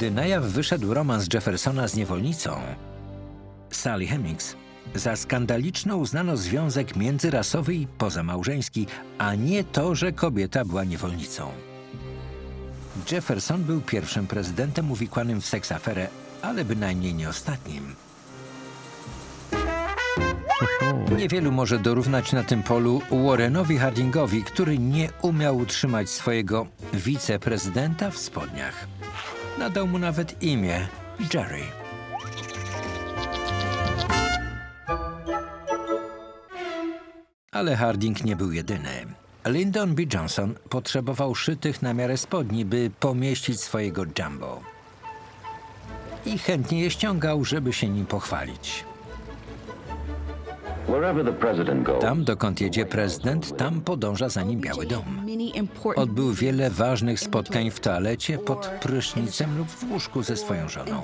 Gdy na jaw wyszedł romans Jeffersona z niewolnicą, Sally Hemings, za skandaliczny uznano związek międzyrasowy i pozamałżeński, a nie to, że kobieta była niewolnicą. Jefferson był pierwszym prezydentem uwikłanym w seks aferę, ale bynajmniej nie ostatnim. Niewielu może dorównać na tym polu Warrenowi Hardingowi, który nie umiał utrzymać swojego wiceprezydenta w spodniach. Nadał mu nawet imię Jerry. Ale Harding nie był jedyny. Lyndon B. Johnson potrzebował szytych na miarę spodni, by pomieścić swojego jumbo. I chętnie je ściągał, żeby się nim pochwalić. Tam, dokąd jedzie prezydent, tam podąża za nim Biały Dom. Odbył wiele ważnych spotkań w toalecie, pod prysznicem lub w łóżku ze swoją żoną.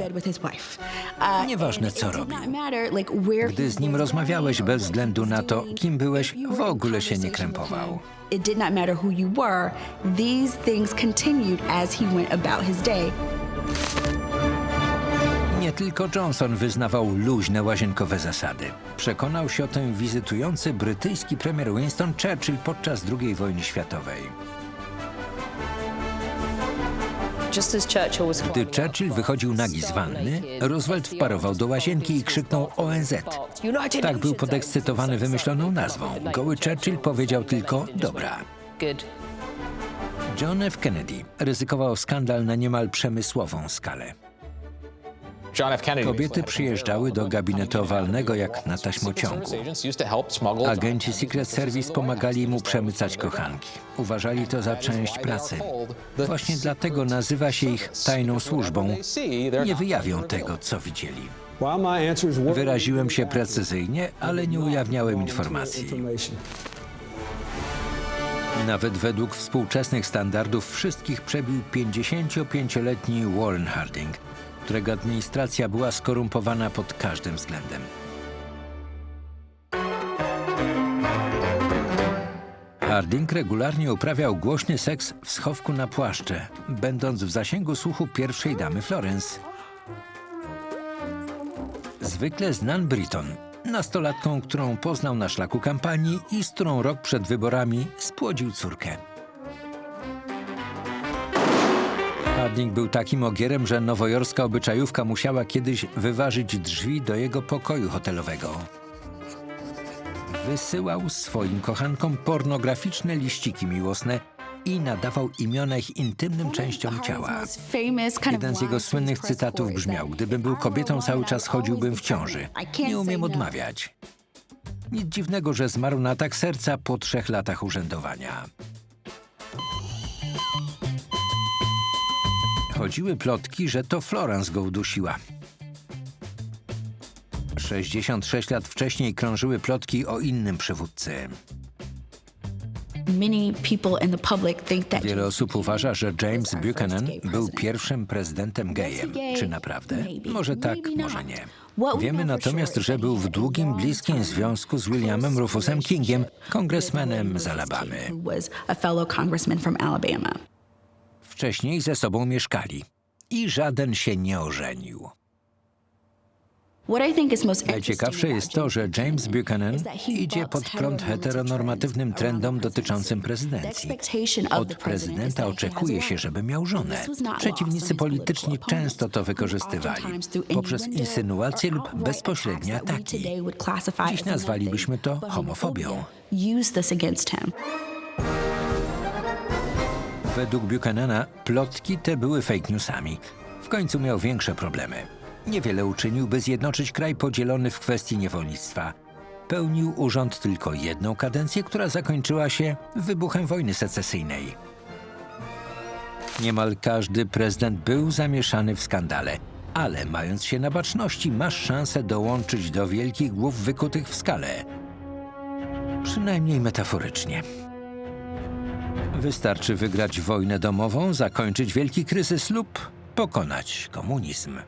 Nieważne, co robił. Gdy z nim rozmawiałeś bez względu na to, kim byłeś, w ogóle się nie krępował. It did not matter who you were. These things continued as he went about his day. Nie tylko Johnson wyznawał luźne łazienkowe zasady. Przekonał się o tym wizytujący brytyjski premier Winston Churchill podczas II wojny światowej. Gdy Churchill wychodził nagi z wanny, Roosevelt wparował do łazienki i krzyknął ONZ. Tak był podekscytowany wymyśloną nazwą. Goły Churchill powiedział tylko dobra. John F. Kennedy ryzykował skandal na niemal przemysłową skalę. Kobiety przyjeżdżały do gabinetu owalnego jak na taśmociągu. Agenci Secret Service pomagali mu przemycać kochanki. Uważali to za część pracy. Właśnie dlatego nazywa się ich tajną służbą. Nie wyjawią tego, co widzieli. Wyraziłem się precyzyjnie, ale nie ujawniałem informacji. Nawet według współczesnych standardów wszystkich przebił 55-letni Warren Harding, którego administracja była skorumpowana pod każdym względem. Harding regularnie uprawiał głośny seks w schowku na płaszcze, będąc w zasięgu słuchu pierwszej damy Florence. Zwykle z Nan Britton, nastolatką, którą poznał na szlaku kampanii i z którą rok przed wyborami spłodził córkę. Harding był takim ogierem, że nowojorska obyczajówka musiała kiedyś wyważyć drzwi do jego pokoju hotelowego. Wysyłał swoim kochankom pornograficzne liściki miłosne i nadawał imiona ich intymnym częściom ciała. Jeden z jego słynnych cytatów brzmiał: Gdybym był kobietą, cały czas chodziłbym w ciąży. Nie umiem odmawiać. Nic dziwnego, że zmarł na atak serca po trzech latach urzędowania. Chodziły plotki, że to Florence go udusiła. 66 lat wcześniej krążyły plotki o innym przywódcy. Wiele osób uważa, że James Buchanan był pierwszym prezydentem gejem. Czy naprawdę? Może tak, może nie. Wiemy natomiast, że był w długim, bliskim związku z Williamem Rufusem Kingiem, kongresmenem z Alabamy. Wcześniej ze sobą mieszkali i żaden się nie ożenił. Najciekawsze jest to, że James Buchanan idzie pod prąd heteronormatywnym trendom dotyczącym prezydencji. Od prezydenta oczekuje się, żeby miał żonę. Przeciwnicy polityczni często to wykorzystywali poprzez insynuacje lub bezpośrednie ataki. Dziś nazwalibyśmy to homofobią. Use this against him. Według Buchanana plotki te były fake newsami. W końcu miał większe problemy. Niewiele uczynił, by zjednoczyć kraj podzielony w kwestii niewolnictwa. Pełnił urząd tylko jedną kadencję, która zakończyła się wybuchem wojny secesyjnej. Niemal każdy prezydent był zamieszany w skandale, ale mając się na baczności, masz szansę dołączyć do wielkich głów wykutych w skale. Przynajmniej metaforycznie. Wystarczy wygrać wojnę domową, zakończyć wielki kryzys lub pokonać komunizm.